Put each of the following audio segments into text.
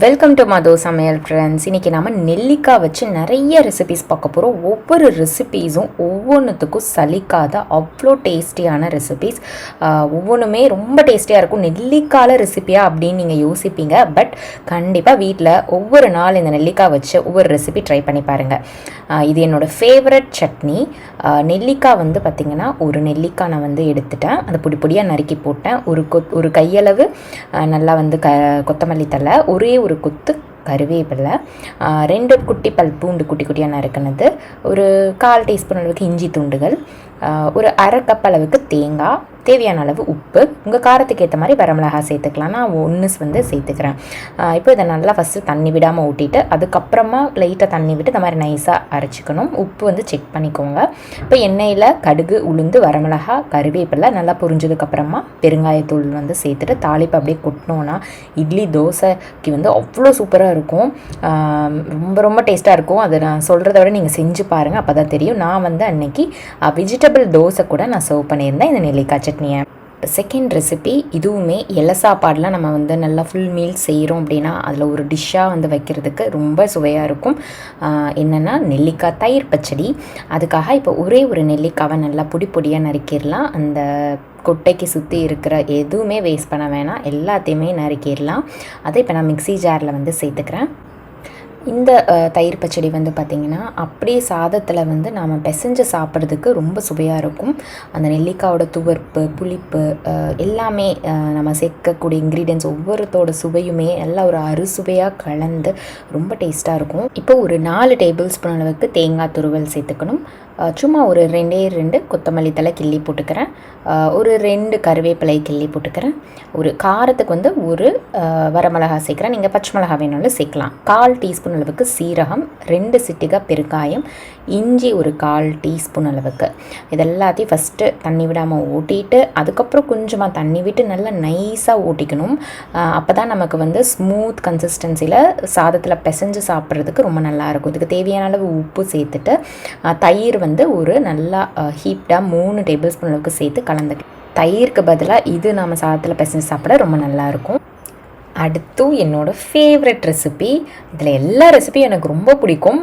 Welcome to மதோ சமையல் friends இன்றைக்கி நம்ம நெல்லிக்காய் வச்சு நிறைய ரெசிபிஸ் பார்க்க போகிறோம் ஒவ்வொரு ரெசிபீஸும் ஒவ்வொன்றுத்துக்கும் சலிக்காத அவ்வளோ டேஸ்டியான ரெசிபீஸ் ஒவ்வொன்றுமே ரொம்ப டேஸ்டியாக இருக்கும். நெல்லிக்காயில் ரெசிபியா அப்படின்னு நீங்கள் யோசிப்பீங்க. பட் கண்டிப்பாக வீட்டில் ஒவ்வொரு நாள் இந்த நெல்லிக்காய் வச்சு ஒவ்வொரு ரெசிபி ட்ரை பண்ணி பாருங்கள் இது என்னோடய ஃபேவரட் சட்னி. நெல்லிக்காய் வந்து பார்த்திங்கன்னா ஒரு நெல்லிக்காய் நான் வந்து எடுத்துட்டேன். அதை பொடி பொடியாக நறுக்கி போட்டேன். ஒரு கொத் ஒரு கையளவு நல்லா வந்து க கொத்தமல்லி தழை ஒரே ஒரு கொத்து கருவேப்பிலை ரெண்டு குட்டி பல் பூண்டு குட்டி குட்டியாக நறுக்கினது ஒரு கால் டீஸ்பூன் அளவுக்கு இஞ்சி துண்டுகள் ஒரு அரை கப் அளவுக்கு தேங்காய் தேவையான அளவு உப்பு. உங்கள் காரத்துக்கு ஏற்ற மாதிரி வரமிளகா சேர்த்துக்கலாம். நான் ஒன்று வந்து சேர்த்துக்கிறேன். இப்போ இதை நல்லா ஃபஸ்ட்டு தண்ணி விடாமல் ஊட்டிட்டு அதுக்கப்புறமா லைட்டாக தண்ணி விட்டு இந்த மாதிரி நைஸாக அரைச்சிக்கணும். உப்பு வந்து செக் பண்ணிக்கோங்க. இப்போ எண்ணெயில் கடுகு உளுந்து வரமிளகா கருவேப்பிலை நல்லா புரிஞ்சதுக்கப்புறமா பெருங்காயத்தூள் வந்து சேர்த்துட்டு தாளிப்பு அப்படியே கொட்டினோன்னா இட்லி தோசைக்கு வந்து அவ்வளோ சூப்பராக இருக்கும். ரொம்ப ரொம்ப டேஸ்ட்டாக இருக்கும். அதை நான் சொல்கிறத விட நீங்கள் செஞ்சு பாருங்கள் அப்போ தான் தெரியும். நான் வந்து அன்னைக்கு வெஜிடபிள் தோசை கூட நான் சர்வ் பண்ணியிருந்தேன். இந்த நெல்லிக்காய் சட்னியை. செகண்ட் ரெசிபி இதுவுமே இலை சாப்பாடெலாம் நம்ம வந்து நல்லா ஃபுல் மீல் செய்கிறோம் அப்படின்னா அதில் ஒரு டிஷ்ஷாக வந்து வைக்கிறதுக்கு ரொம்ப சுவையாக இருக்கும். என்னென்னா நெல்லிக்காய் தயிர் பச்சடி. அதுக்காக இப்போ ஒரே ஒரு நெல்லிக்காவை நல்லா பொடி பொடியாக நறுக்கிடலாம். அந்த கொட்டைக்கு சுற்றி இருக்கிற எதுவுமே வேஸ்ட் பண்ண வேணாம். எல்லாத்தையுமே நறுக்கிடலாம். அதை இப்போ நான் மிக்ஸி ஜாரில் வந்து சேர்த்துக்கிறேன். இந்த தயிர் பச்சடி வந்து பார்த்திங்கன்னா அப்படியே சாதத்தில் வந்து நாம் பிசைஞ்சு சாப்பிட்றதுக்கு ரொம்ப சுவையாக இருக்கும். அந்த நெல்லிக்காயோட துவர்ப்பு புளிப்பு எல்லாமே நம்ம சேர்க்கக்கூடிய இன்க்ரீடியன்ஸ் ஒவ்வொருத்தோட சுவையுமே எல்லாம் ஒரு அறுசுவையாக கலந்து ரொம்ப டேஸ்ட்டாக இருக்கும். இப்போ ஒரு நாலு டேபிள் ஸ்பூன் அளவுக்கு தேங்காய் துருவல் சேர்த்துக்கணும். சும்மா ஒரு ரெண்டே ரெண்டு கொத்தமல்லி தலை கிள்ளி போட்டுக்கிறேன். ஒரு ரெண்டு கருவேப்பிலை கிள்ளி போட்டுக்கிறேன். ஒரு காரத்துக்கு வந்து ஒரு வரமிளகா சேர்க்குறேன். நீங்கள் பச்சை மிளகா வேணாலும் சேர்க்கலாம். கால் டீஸ்பூன் அளவுக்கு சீரகம் ரெண்டு சிட்டிகா பெருங்காயம் இஞ்சி ஒரு கால் டீஸ்பூன் அளவுக்கு. இது எல்லாத்தையும் ஃபஸ்ட்டு தண்ணி விடாமல் ஊட்டிட்டு அதுக்கப்புறம் கொஞ்சமாக தண்ணி விட்டு நல்லா நைஸாக ஊட்டிக்கணும் அப்போ தான் நமக்கு வந்து ஸ்மூத் கன்சிஸ்டன்சியில் சாதத்தில் பிசைஞ்சு சாப்பிட்றதுக்கு ரொம்ப நல்லாயிருக்கும் இதுக்கு தேவையான அளவு உப்பு சேர்த்துட்டு தயிர் வந்து வந்து ஒரு நல்லா ஹீப்டாக மூணு டேபிள் ஸ்பூன் அளவுக்கு சேர்த்து கலந்து தயிருக்கு பதிலாக இது நம்ம சாதத்தில் பிசைஞ்சு சாப்பிட ரொம்ப நல்லாயிருக்கும் அடுத்து என்னோடய ஃபேவரட் ரெசிபி இதில் எல்லா ரெசிபியும் எனக்கு ரொம்ப பிடிக்கும்.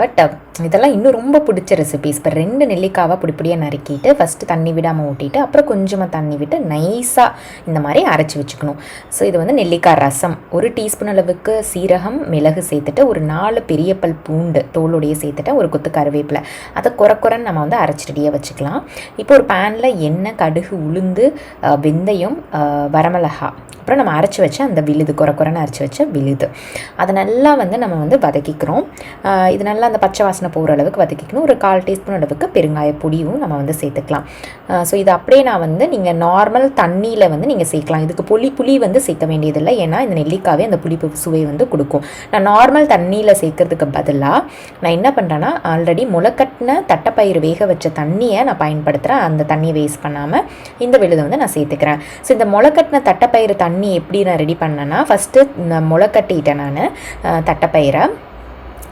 பட் இதெல்லாம் இன்னும் ரொம்ப பிடிச்ச ரெசிபிஸ் இப்போ ரெண்டு நெல்லிக்காவை பிடிப்படியாக நறுக்கிட்டு ஃபஸ்ட்டு தண்ணி விடாமல் ஊட்டிட்டு அப்புறம் கொஞ்சமாக தண்ணி விட்டு நைஸாக இந்த மாதிரி அரைச்சி வச்சுக்கணும். ஸோ இது வந்து நெல்லிக்காய் ரசம். ஒரு டீஸ்பூன் அளவுக்கு சீரகம் மிளகு சேர்த்துட்டு ஒரு நாலு பெரிய பல் பூண்டு தோலோடைய சேர்த்துட்டு ஒரு கொத்து கருவேப்பிலை. அதை குறை குறைன்னு நம்ம வந்து அரைச்சி ரெடியாக வச்சுக்கலாம். இப்போ ஒரு பேனில் எண்ணெய் கடுகு உளுந்து வெந்தயம் வரமிளகா அப்புறம் நம்ம அரைச்சி வச்சு அந்த விழுது குறை குறைன்னு அரைச்சி வச்ச விழுது. அதை நல்லா வந்து நம்ம வந்து வதக்கிக்கிறோம். இது நல்லா அந்த பச்சை வாசனை போகிற அளவுக்கு வதக்கிக்கணும். ஒரு கால் டீஸ்பூன் அளவுக்கு பெருங்காய பொடியும் நம்ம வந்து சேர்த்துக்கலாம். ஸோ இது அப்படியே நான் வந்து நீங்கள் நார்மல் தண்ணியில் வந்து நீங்கள் சேர்க்கலாம். இதுக்கு புளி புளி வந்து சேர்க்க வேண்டியதில்லை. ஏன்னா இந்த நெல்லிக்காவே அந்த புளிப்பு சுவை வந்து கொடுக்கும். நான் நார்மல் தண்ணியில் சேர்க்கறதுக்கு பதிலாக நான் என்ன பண்ணுறேன்னா ஆல்ரெடி முளைக்கட்டின தட்டைப்பயிறு வேக வச்ச தண்ணியை நான் பயன்படுத்துகிறேன் அந்த தண்ணியை வேஸ்ட் பண்ணாமல் இந்த விழுதை வந்து நான் சேர்த்துக்கிறேன். ஸோ இந்த முளைக்கட்டின தட்டைப்பயிறு தண்ணி எப்படி நான் ரெடி பண்ணேன்னா ஃபஸ்ட்டு முளை கட்டிட்டேன் நான் தட்டைப்பயிரை.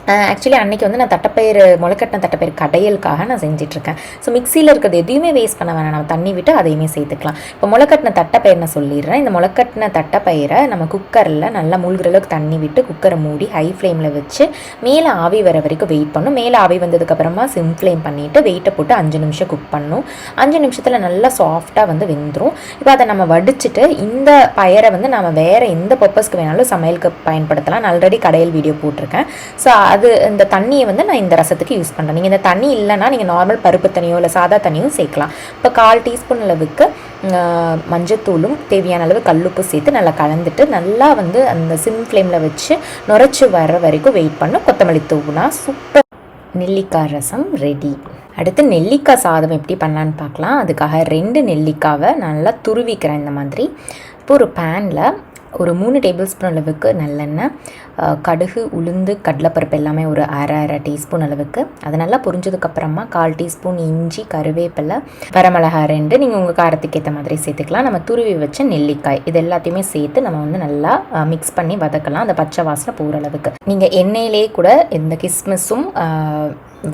ஆக்சுவலி அன்றைக்கி வந்து நான் தட்டைப்பயிறு முளைக்கட்டின தட்டைப்பயிறு கடையலுக்காக நான் செஞ்சிட்ருக்கேன். ஸோ மிக்சியில் இருக்கிறது எதையுமே வேஸ்ட் பண்ண வேணாம். நம்ம தண்ணி விட்டு அதையுமே சேர்த்துக்கலாம். இப்போ முளைக்கட்டின தட்டப்பயிர் நான் சொல்லிடுறேன். இந்த முளைக்கட்டின தட்டப்பயிரை நம்ம குக்கரில் நல்லா மூழ்கிற அளவுக்கு தண்ணி விட்டு குக்கரை மூடி ஹை ஃப்ளேமில் வச்சு மேலே ஆவி வர வரைக்கும் வெயிட் பண்ணும். மேலே ஆவி வந்ததுக்கப்புறமா சிம் ஃப்ளேம் பண்ணிவிட்டு வெயிட்டை போட்டு அஞ்சு நிமிஷம் குக் பண்ணும். அஞ்சு நிமிஷத்தில் நல்லா சாஃப்டாக வந்து வெந்துடும் இப்போ அதை நம்ம வடிச்சிட்டு இந்த பயரை வந்து நம்ம வேறு எந்த பர்பஸ்க்கு வேணாலும் சமையலுக்கு பயன்படுத்தலாம். நான் ஆல்ரெடி கடையில் வீடியோ போட்டிருக்கேன். ஸோ அது இந்த தண்ணியை வந்து நான் இந்த ரசத்துக்கு யூஸ் பண்ணுறேன் நீங்கள் இந்த தண்ணி இல்லைன்னா நீங்கள் நார்மல் பருப்பு தண்ணியோ இல்லை சாதா தண்ணியும் சேர்க்கலாம். இப்போ கால் டீஸ்பூன் அளவுக்கு மஞ்சத்தூளும் தேவையான அளவு கல்லுப்பு சேர்த்து நல்லா கலந்துட்டு நல்லா வந்து அந்த சிம் ஃப்ளேமில் வச்சு நுரைச்சி வர்ற வரைக்கும் வெயிட் பண்ணும் கொத்தமல்லி தூவுனா சூப்பர் நெல்லிக்காய் ரசம் ரெடி அடுத்து நெல்லிக்காய் சாதம் எப்படி பண்ணலான்னு பார்க்கலாம். அதுக்காக ரெண்டு நெல்லிக்காவை நல்லா துருவிக்கிறேன் இந்த மாதிரி. இப்போ ஒரு பேனில் ஒரு மூணு டேபிள் ஸ்பூன் அளவுக்கு நல்லெண்ணெய் கடுகு உளுந்து கடலைப்பருப்பு எல்லாமே ஒரு அரை அரை டீஸ்பூன் அளவுக்கு. அது நல்லா பொரிஞ்சதுக்கப்புறமா கால் டீஸ்பூன் இஞ்சி கருவேப்பிலை வரமிளகா ரெண்டு. நீங்கள் உங்கள் காரத்துக்கு ஏற்ற மாதிரி சேர்த்துக்கலாம். நம்ம துருவி வச்ச நெல்லிக்காய். இது எல்லாத்தையுமே சேர்த்து நம்ம வந்து நல்லா மிக்ஸ் பண்ணி வதக்கலாம். அந்த பச்சை வாசனை போகிற அளவுக்கு. நீங்கள் எண்ணெயிலே கூட இந்த கிஸ்மிஸும்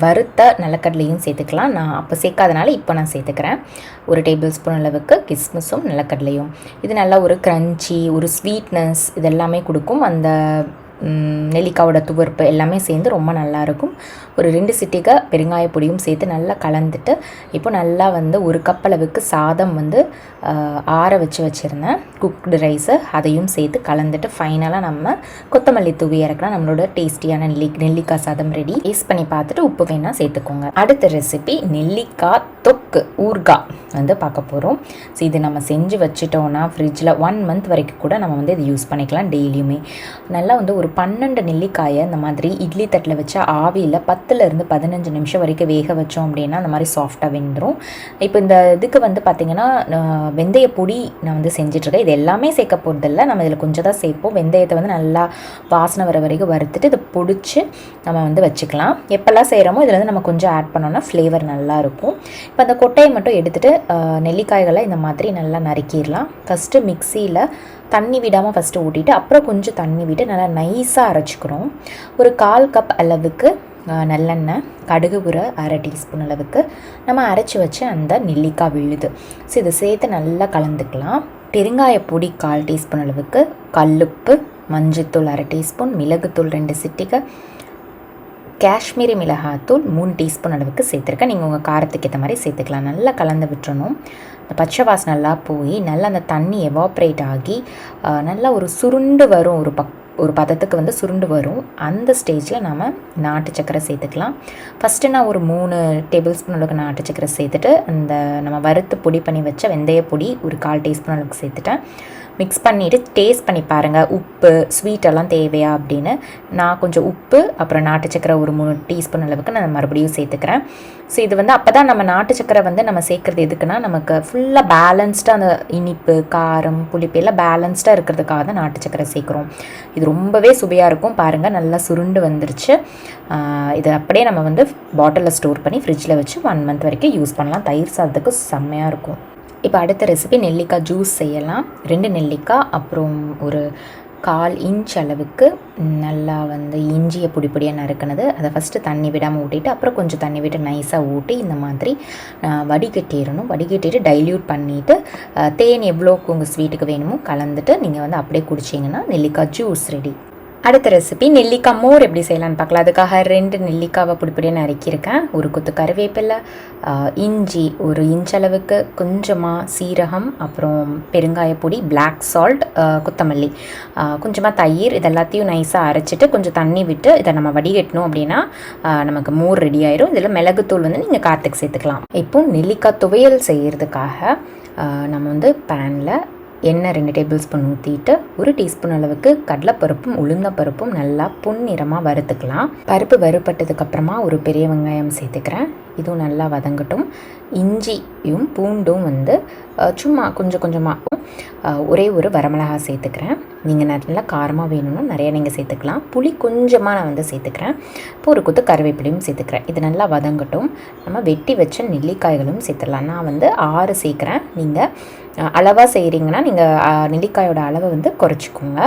வறுத்த நிலக்கடலையும் சேர்த்துக்கலாம். நான் அப்போ சேர்க்காதனால இப்போ நான் சேர்த்துக்கிறேன். ஒரு டேபிள் ஸ்பூன் அளவுக்கு கிஸ்மிஸும் நிலக்கடலையும். இது நல்லா ஒரு க்ரன்ச்சி ஒரு ஸ்வீட்னஸ் இதெல்லாமே கொடுக்கும். அந்த நெல்லிக்காவோட துவர்ப்பு எல்லாமே சேர்ந்து ரொம்ப நல்லாயிருக்கும். ஒரு ரெண்டு சிட்டிகை பெருங்காய பொடியும் சேர்த்து நல்லா கலந்துட்டு இப்போ நல்லா வந்து ஒரு கப் அளவுக்கு சாதம் வந்து ஆற வச்சு வச்சுருந்தேன். குக்டு ரைஸு அதையும் சேர்த்து கலந்துட்டு ஃபைனலாக நம்ம கொத்தமல்லி தூவி இறக்கலாம் நம்மளோட டேஸ்டியான நெல்லி நெல்லிக்காய் சாதம் ரெடி டேஸ்ட் பண்ணி பார்த்துட்டு உப்பு வேணால் சேர்த்துக்கோங்க. அடுத்த ரெசிபி நெல்லிக்காய் தொக்கு ஊர்கா. வந்து பார்க்க போகிறோம் ஸோ இது நம்ம செஞ்சு வச்சுட்டோன்னா ஃப்ரிட்ஜில் ஒன் மந்த் வரைக்கும் கூட நம்ம வந்து இது யூஸ் பண்ணிக்கலாம் டெய்லியுமே. நல்லா வந்து ஒரு பன்னெண்டு நெல்லிக்காயை இந்த மாதிரி இட்லி தட்டில் வச்சா ஆவியில் பத்துலேருந்து பதினஞ்சு நிமிஷம் வரைக்கும் வேக வச்சோம் அப்படின்னா அந்த மாதிரி சாஃப்டாக வெந்துடும் இப்போ இந்த இதுக்கு வந்து பார்த்திங்கன்னா நான் வெந்தய பொடி நான் வந்து செஞ்சிட்ருக்கேன். இது எல்லாமே சேர்க்க போகிறதில்ல நம்ம இதில் கொஞ்சம் தான் சேர்ப்போம். வெந்தயத்தை வந்து நல்லா வாசனை வர வரைக்கும் வறுத்துட்டு இதை பொடிச்சு நம்ம வந்து வச்சுக்கலாம். எப்போல்லாம் செய்கிறோமோ இதில் வந்து நம்ம கொஞ்சம் ஆட் பண்ணோன்னா ஃப்ளேவர் நல்லாயிருக்கும் இப்போ அந்த கொட்டையை மட்டும் எடுத்துகிட்டு நெல்லிக்காய்களை இந்த மாதிரி நல்லா நறுக்கிடலாம். ஃபஸ்ட்டு மிக்சியில் தண்ணி விடாமல் ஃபஸ்ட்டு ஊட்டிட்டு அப்புறம் கொஞ்சம் தண்ணி விட்டு நல்லா நைஸாக அரைச்சிக்கிறோம். ஒரு கால் கப் அளவுக்கு நல்லெண்ணெய் கடுகு உர அரை டீஸ்பூன் அளவுக்கு நம்ம அரைச்சி வச்சு அந்த நெல்லிக்காய் விழுது. ஸோ இதை சேர்த்து நல்லா கலந்துக்கலாம். பெருங்காய பொடி கால் டீஸ்பூன் அளவுக்கு கல்லுப்பு மஞ்சத்தூள் அரை டீஸ்பூன் மிளகுத்தூள் ரெண்டு சிட்டிகை காஷ்மீரி மிளகாத்தூள் மூணு டீஸ்பூன் அளவுக்கு சேர்த்துருக்கேன். நீங்கள் உங்கள் காரத்துக்கு ஏற்ற மாதிரி சேர்த்துக்கலாம். நல்லா கலந்து விட்டுறணும். அந்த பச்சை வாசம் நல்லா போய் நல்லா அந்த தண்ணி எவாப்ரேட் ஆகி நல்லா ஒரு சுருண்டு வரும். ஒரு பக் ஒரு பதத்துக்கு வந்து சுருண்டு வரும். அந்த ஸ்டேஜில் நாம் நாட்டு சக்கரை சேர்த்துக்கலாம். ஃபஸ்ட்டு நான் ஒரு மூணு டேபிள் ஸ்பூன் அளவுக்கு நாட்டு சக்கரை சேர்த்துட்டு அந்த நம்ம வறுத்து பொடி பண்ணி வச்ச வெந்தய பொடி ஒரு கால் டீஸ்பூன் அளவுக்கு சேர்த்துட்டேன். மிக்ஸ் பண்ணிவிட்டு டேஸ்ட் பண்ணி பாருங்கள் உப்பு ஸ்வீட்டெல்லாம் தேவையா அப்படின்னு. நான் கொஞ்சம் உப்பு அப்புறம் நாட்டு சக்கரை ஒரு மூணு டீஸ்பூன் அளவுக்கு நான் மறுபடியும் சேர்த்துக்கிறேன். ஸோ இது வந்து அப்போ தான் நம்ம நாட்டு சக்கரை வந்து நம்ம சேர்க்குறது எதுக்குன்னா நமக்கு ஃபுல்லாக பேலன்ஸ்டாக அந்த இனிப்பு காரம் புளிப்பு எல்லாம் பேலன்ஸ்டாக இருக்கிறதுக்காக தான் நாட்டு சக்கரை சேர்க்குறோம். இது ரொம்பவே சுவையாக இருக்கும். பாருங்கள் நல்லா சுருண்டு வந்துருச்சு. இது அப்படியே நம்ம வந்து பாட்டிலில் ஸ்டோர் பண்ணி ஃப்ரிட்ஜில் வச்சு ஒன் மந்த் வரைக்கும் யூஸ் பண்ணலாம். தயிர் சாதத்துக்கு செம்மையாக இருக்கும். இப்போ அடுத்த ரெசிபி நெல்லிக்காய் ஜூஸ் செய்யலாம். ரெண்டு நெல்லிக்காய் அப்புறம் ஒரு கால் இன்ச் அளவுக்கு நல்லா வந்து இஞ்சியை பொடி பொடியாக நறுக்கினது. அதை ஃபஸ்ட்டு தண்ணி விடாமல் ஊட்டிட்டு அப்புறம் கொஞ்சம் தண்ணி விட்டு நைஸாக ஊட்டி இந்த மாதிரி வடிகட்டிடணும். வடிகட்டிட்டு டைல்யூட் பண்ணிவிட்டு தேன் எவ்வளோக்கு உங்கள் ஸ்வீட்டுக்கு வேணுமோ கலந்துட்டு நீங்கள் வந்து அப்படியே குடிச்சிங்கன்னா நெல்லிக்காய் ஜூஸ் ரெடி அடுத்த ரெசிபி நெல்லிக்காய் மோர் எப்படி செய்யலாம்னு பார்க்கலாம். அதுக்காக ரெண்டு நெல்லிக்காவை பொடிப்படியாக நறுக்கியிருக்கேன். ஒரு கொத்து கருவேப்பிலை இஞ்சி ஒரு இன்ச் அளவுக்கு கொஞ்சமாக சீரகம் அப்புறம் பெருங்காய பொடி பிளாக் சால்ட் கொத்தமல்லி. கொஞ்சமாக தயிர் இதெல்லாத்தையும் நைஸாக அரைச்சிட்டு கொஞ்சம் தண்ணி விட்டு இதை நம்ம வடிகட்டணும் அப்படின்னா நமக்கு மோர் ரெடி ஆயிரும். இதில் மிளகுத்தூள் வந்து நீங்கள் காற்றுக்கு சேர்த்துக்கலாம். இப்போ நெல்லிக்காய் துவையல் செய்கிறதுக்காக நம்ம வந்து பேனில் எண்ணெய் ரெண்டு டேபிள் ஸ்பூன் ஊற்றிட்டு ஒரு டீஸ்பூன் அளவுக்கு கடலைப்பருப்பும் உளுந்தப்பருப்பும் நல்லா பொன்னிறமாக வறுத்துக்கலாம். பருப்பு வறுப்பட்டதுக்கப்புறமா ஒரு பெரிய வெங்காயம் சேர்த்துக்கிறேன். இதுவும் நல்லா வதங்கட்டும். இஞ்சியும் பூண்டும் வந்து சும்மா கொஞ்சம் கொஞ்சமாக ஒரே ஒரு வரமிளகா சேர்த்துக்கிறேன். நீங்கள் நல்லா காரமாக வேணும்னா நிறைய நீங்கள் சேர்த்துக்கலாம். புளி கொஞ்சமாக நான் வந்து சேர்த்துக்கிறேன். இப்போ ஒரு குத்து கருவேப்பிலையும் சேர்த்துக்கிறேன். இது நல்லா வதங்கட்டும். நம்ம வெட்டி வச்ச நெல்லிக்காய்களும் சேர்த்துடலாம். நான் வந்து ஆறு சேர்க்குறேன். நீங்கள் அளவாக செய்கிறீங்கன்னா நீங்கள் நெல்லிக்காயோட அளவை வந்து குறைச்சிக்கோங்க.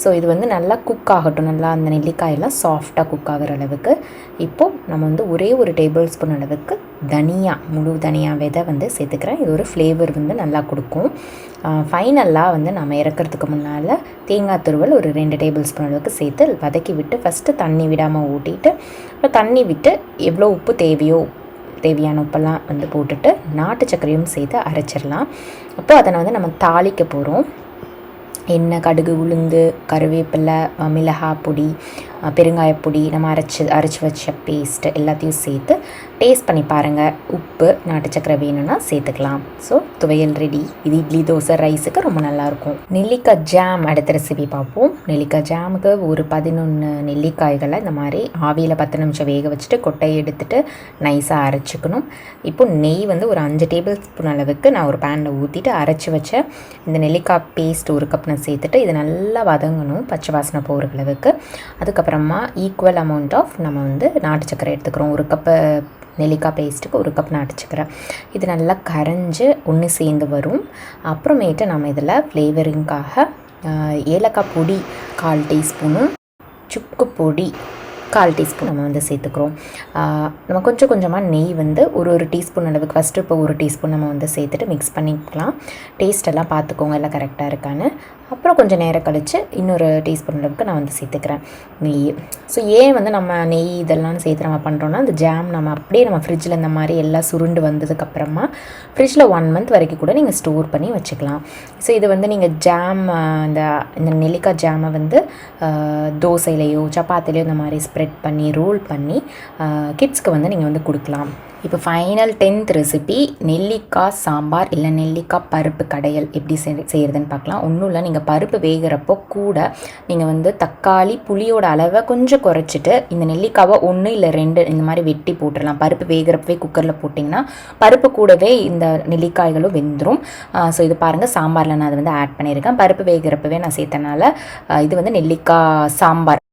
ஸோ இது வந்து நல்லா குக் ஆகட்டும். நல்லா அந்த நெல்லிக்காயெல்லாம் சாஃப்டாக குக் ஆகிற அளவுக்கு. இப்போது நம்ம வந்து ஒரே ஒரு டேபிள் ஸ்பூன் அளவுக்கு தனியா முழு தனியா விதை வந்து சேர்த்துக்கிறேன். இது ஒரு ஃப்ளேவர் வந்து நல்லா கொடுக்கும். ஃபைனலாக வந்து நம்ம இறக்கிறதுக்கு முன்னால் தேங்காய் துருவல் ஒரு ரெண்டு டேபிள் ஸ்பூன் அளவுக்கு சேர்த்து வதக்கி விட்டு ஃபஸ்ட்டு தண்ணி விடாமல் ஊட்டிட்டு அப்புறம் தண்ணி விட்டு எவ்வளோ உப்பு தேவையோ தேவையான உப்பெல்லாம் வந்து போட்டுட்டு நாட்டு சர்க்கரையும் சேர்த்து அரைச்சிடலாம். அப்போ அதை வந்து நம்ம தாளிக்க போகிறோம் எண்ணெய் கடுகு உளுந்து கருவேப்பிலை மிளகா மிளகாய் பொடி பெருங்காயப்பொடி பொடி நம்ம அரைச்சி அரைச்சி வச்ச பேஸ்ட்டு எல்லாத்தையும் சேர்த்து டேஸ்ட் பண்ணி பாருங்கள் உப்பு நாட்டு சக்கரை வேணும்னா சேர்த்துக்கலாம். ஸோ துவையல் ரெடி இது இட்லி தோசை ரைஸுக்கு ரொம்ப நல்லாயிருக்கும். நெல்லிக்காய் ஜாம் அடுத்த ரெசிபி பார்ப்போம். நெல்லிக்காய் ஜாமுக்கு ஒரு பதினொன்று நெல்லிக்காய்களை இந்த மாதிரி ஆவியில் பத்து நிமிஷம் வேக வச்சுட்டு கொட்டையை எடுத்துட்டு நைஸாக அரைச்சிக்கணும். இப்போ நெய் வந்து ஒரு அஞ்சு டேபிள் ஸ்பூன் அளவுக்கு நான் ஒரு பேனில் ஊற்றிட்டு அரைச்சி வச்ச இந்த நெல்லிக்காய் பேஸ்ட் ஒரு கப் நான் சேர்த்துட்டு இது நல்லா வதங்கணும். பச்சை வாசனை போகிற அளவுக்கு. அதுக்கப்புறம் அப்புறமா ஈக்குவல் அமௌண்ட் ஆஃப் நம்ம வந்து நாட்டு சக்கரை எடுத்துக்கிறோம். ஒரு கப்பு நெல்லிக்காய் பேஸ்ட்டுக்கு ஒரு கப் நாட்டு சக்கரை. இது நல்லா கரைஞ்சு ஒன்று சேர்ந்து வரும். அப்புறமேட்டு நம்ம இதில் ஃப்ளேவரிங்காக ஏலக்காய் பொடி கால் டீஸ்பூனும் சுக்கு பொடி கால் டீஸ்பூன் நம்ம வந்து சேர்த்துக்கிறோம். நம்ம கொஞ்சம் கொஞ்சமாக நெய் வந்து ஒரு ஒரு டீஸ்பூன் அளவுக்கு ஃபஸ்ட்டு இப்போ ஒரு டீஸ்பூன் நம்ம வந்து சேர்த்துட்டு மிக்ஸ் பண்ணிக்கலாம். டேஸ்ட் எல்லாம் பார்த்துக்கோங்க எல்லாம் கரெக்டாக இருக்கான்னு. அப்புறம் கொஞ்சம் நேரம் கழித்து இன்னொரு டீஸ்பூன் அளவுக்கு நான் வந்து சேர்த்துக்கிறேன் நெய். ஸோ ஏன் வந்து நம்ம நெய் இதெல்லாம் சேர்த்து நம்ம பண்ணுறோன்னா அந்த ஜாம் நம்ம அப்படியே நம்ம ஃப்ரிட்ஜில் இந்த மாதிரி எல்லாம் சுருண்டு வந்ததுக்கப்புறமா ஃப்ரிட்ஜில் ஒன் மந்த் வரைக்கும் கூட நீங்கள் ஸ்டோர் பண்ணி வச்சுக்கலாம். ஸோ இது வந்து நீங்கள் ஜாம் இந்த இந்த நெல்லிக்காய் ஜாமை வந்து தோசையிலையோ சப்பாத்திலையோ இந்த மாதிரி ஸ்ப்ரெட் பண்ணி ரோல் பண்ணி கிட்ஸ்க்கு வந்து நீங்கள் வந்து கொடுக்கலாம். இப்போ ஃபைனல் டென்த் ரெசிபி நெல்லிக்காய் சாம்பார் இல்லை நெல்லிக்காய் பருப்பு கடையல் எப்படி செய் செய்கிறதுன்னு பார்க்கலாம். ஒன்றும் இல்லை நீங்கள் பருப்பு வேகிறப்போ கூட நீங்கள் வந்து தக்காளி புளியோட அளவை கொஞ்சம் குறைச்சிட்டு இந்த நெல்லிக்காவை ஒன்று இல்லை ரெண்டு இந்த மாதிரி வெட்டி போட்டுடலாம் பருப்பு வேகிறப்பவே குக்கரில் போட்டிங்கன்னா பருப்பு கூடவே இந்த நெல்லிக்காய்களும் வெந்துடும் ஸோ இது பாருங்கள் சாம்பாரில் நான் அதை வந்து ஆட் பண்ணியிருக்கேன். பருப்பு வேகிறப்பவே நான் சேர்த்தனால இது வந்து நெல்லிக்காய் சாம்பார்.